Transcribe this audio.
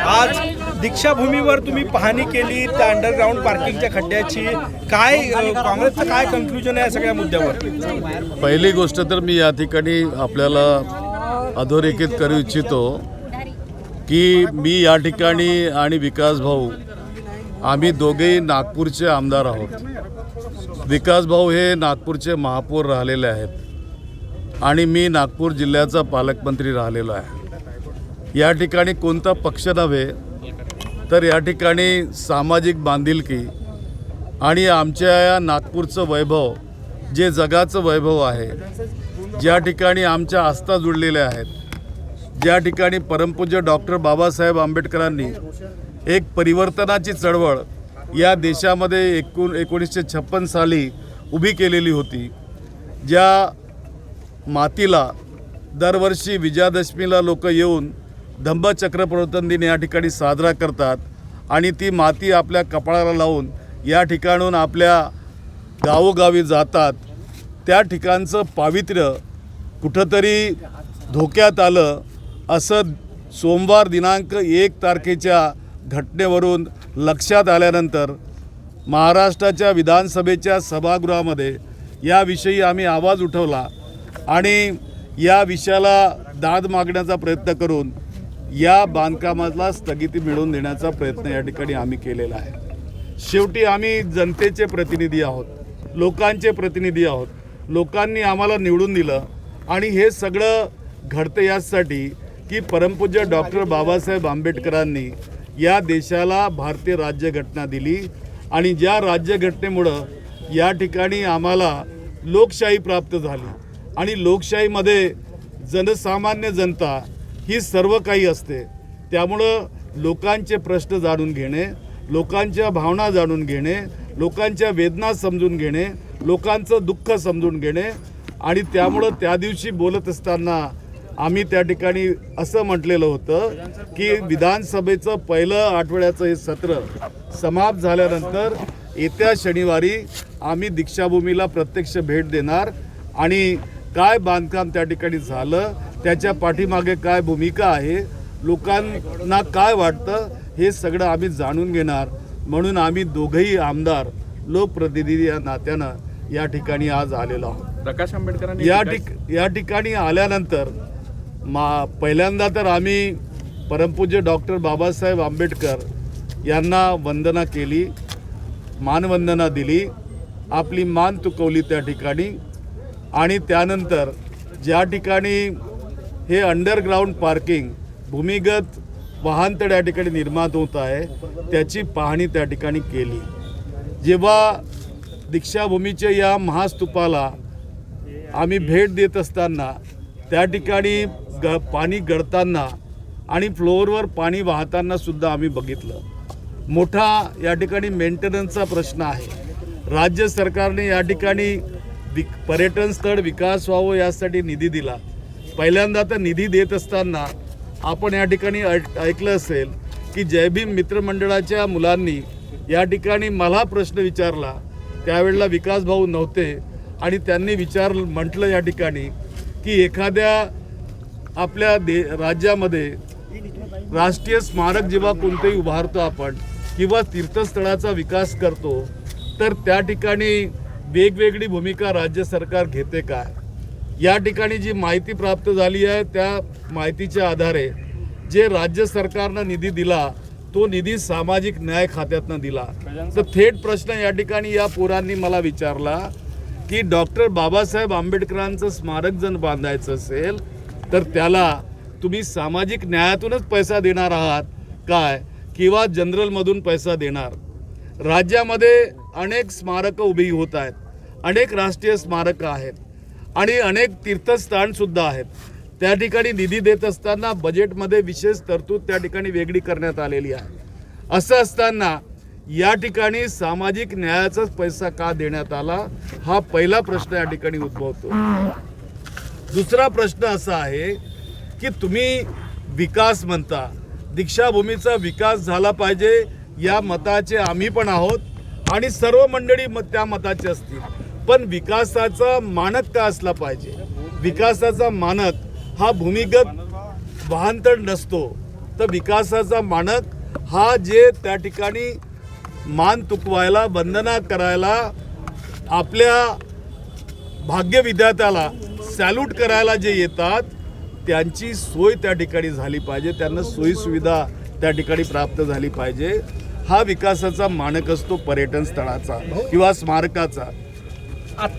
आज दीक्षाभूमीवर तुम्ही पाहणी केली त्या अंडरग्राऊंड पार्किंगच्या खड्ड्याची. काय काँग्रेसचं काय कन्क्लुजन आहे या सगळ्या मुद्द्यावर? पहिली गोष्ट तर मी या ठिकाणी आपल्याला अधोरेखित करू इच्छितो की मी या ठिकाणी आणि विकास भाऊ आम्ही दोघेही नागपूरचे आमदार आहोत. विकास भाऊ हे नागपूरचे महापौर राहिलेले आहेत आणि मी नागपूर जिल्ह्याचा पालकमंत्री राहिलेलो आहे. या ठिकाणी कोणता पक्ष नव्हे तर या ठिकाणी सामाजिक बांधिलकी आणि आमच्या या नागपूरचं वैभव जे जगाचं वैभव आहे ज्या ठिकाणी आमच्या आस्था जुळलेल्या आहेत ज्या ठिकाणी परमपूज्य डॉक्टर बाबासाहेब आंबेडकरांनी एक परिवर्तनाची चळवळ या देशामध्ये एकूण एकोणीसशे छप्पन साली उभी केलेली होती ज्या मातीला दरवर्षी विजयादशमीला लोक येऊन धम्मचक्र प्रवर्तन दिन या ठिकाणी साजरा करतात आणि ती माती आपल्या कपाळाला लावून या ठिकाणून आपल्या गावोगावी जातात. त्या ठिकाणचं पावित्र्य कुठंतरी धोक्यात आलं असं सोमवार दिनांक एक तारखेच्या घटनेवरून लक्षात आल्यानंतर महाराष्ट्राच्या विधानसभेच्या सभागृहामध्ये याविषयी आम्ही आवाज उठवला आणि या विषयाला दाद मागण्याचा प्रयत्न करून या बांधकामाला स्थगिती मिळवून देण्याचा प्रयत्न या ठिकाणी आम्ही केलेला आहे. शेवटी आम्ही जनतेचे प्रतिनिधी आहोत लोकांचे प्रतिनिधी आहोत. लोकांनी आम्हाला निवडून दिलं आणि हे सगळं घडतं यासाठी की परमपूज्य डॉक्टर बाबासाहेब आंबेडकरांनी या देशाला भारतीय राज्यघटना दिली आणि ज्या राज्यघटनेमुळं या ठिकाणी आम्हाला लोकशाही प्राप्त झाली आणि लोकशाहीमध्ये जनसामान्य जनता ही सर्व काही असते. त्यामुळं लोकांचे प्रश्न जाणून घेणे लोकांच्या भावना जाणून घेणे लोकांच्या वेदना समजून घेणे लोकांचं दुःख समजून घेणे आणि त्यामुळं त्या दिवशी बोलत असताना आम्ही त्या ठिकाणी असं म्हटलेलं होतं की विधानसभेचं पहिलं आठवड्याचं हे सत्र समाप्त झाल्यानंतर येत्या शनिवारी आम्ही दीक्षाभूमीला प्रत्यक्ष भेट देणार आणि काय बांधकाम त्या ठिकाणी झालं त्याच्या पाठीमागे काय भूमिका आहे लोकांना काय वाटतं हे सगळं आम्ही जाणून घेणार. म्हणून आम्ही दोघंही आमदार लोकप्रतिनिधी या नात्यानं या ठिकाणी आज आलेलो आहोत. प्रकाश आंबेडकरांनी या ठिक या ठिकाणी आल्यानंतर मा पहिल्यांदा तर आम्ही परमपूज्य डॉक्टर बाबासाहेब आंबेडकर यांना वंदना केली मानवंदना दिली आपली मान तुकवली त्या ठिकाणी. आणि त्यानंतर ज्या ठिकाणी हे अंडरग्राऊंड पार्किंग भूमिगत वाहनतळ या ठिकाणी निर्माण होत आहे. त्याची पाहणी त्या ठिकाणी केली. जेव्हा दीक्षाभूमीच्या या महास्तूपाला आम्ही भेट देत असताना त्या ठिकाणी ग पाणी गळताना आणि फ्लोअरवर पाणी वाहताना सुद्धा आम्ही बघितलं. मोठा या ठिकाणी मेंटेनन्सचा प्रश्न आहे. राज्य सरकारने या ठिकाणी वि पर्यटन स्थळ विकास व्हावं यासाठी निधी दिला. पहिल्यांदा तर निधी देत असताना आपण या ठिकाणी ऐकलं असेल की जयभीम मित्रमंडळाच्या मुलांनी या ठिकाणी मला प्रश्न विचारला. त्यावेळेला विकास भाऊ नव्हते आणि त्यांनी विचार म्हटलं या ठिकाणी की एखाद्या आपल्या दे राज्यामध्ये राष्ट्रीय स्मारक जेव्हा कोणतेही उभारतो आपण किंवा तीर्थस्थळाचा विकास करतो तर त्या ठिकाणी वेगवेगळी भूमिका राज्य सरकार घेते काय या ठिकाणी जी माहिती प्राप्त झाली आहे त्या माहितीच्या आधारे जे राज्य सरकारनं निधी दिला तो निधी सामाजिक न्याय खात्यातनं दिला. तर थेट प्रश्न या ठिकाणी या पोरांनी मला विचारला की डॉक्टर बाबासाहेब आंबेडकरांचं स्मारक जर बांधायचं असेल तर त्याला तुम्ही सामाजिक न्यायातूनच पैसा देणार आहात काय? किंवा जनरलमधून पैसा देणार? राज्यामध्ये अनेक स्मारकं उभी होत आहेत अनेक राष्ट्रीय स्मारकं आहेत. आणि अनेक तीर्थस्थानसुद्धा आहेत. त्या ठिकाणी निधी देत असताना बजेटमध्ये विशेष तरतूद त्या ठिकाणी वेगळी करण्यात आलेली आहे. असं असताना या ठिकाणी सामाजिक न्यायाचाच पैसा का देण्यात आला? हा पहिला प्रश्न या ठिकाणी उद्भवतो. दुसरा प्रश्न असा आहे की तुम्ही विकास म्हणता. दीक्षाभूमीचा विकास झाला पाहिजे या मताचे आम्ही पण आहोत आणि सर्व मंडळी मत त्या मताचे असतील. पण विकासाचा मानक का असला पाहिजे? विकासाचा मानक हा भूमिगत वाहनतळ नसतो. तर विकासाचा मानक हा जे त्या ठिकाणी मान तुकवायला वंदना करायला आपल्या भाग्य विद्यार्थ्याला सॅल्यूट करायला जे येतात त्यांची सोय त्या ठिकाणी झाली पाहिजे. त्यांना सोयीसुविधा त्या ठिकाणी प्राप्त झाली पाहिजे. हा विकासाचा मानक असतो पर्यटन स्थळाचा किंवा स्मारकाचा. आत्ता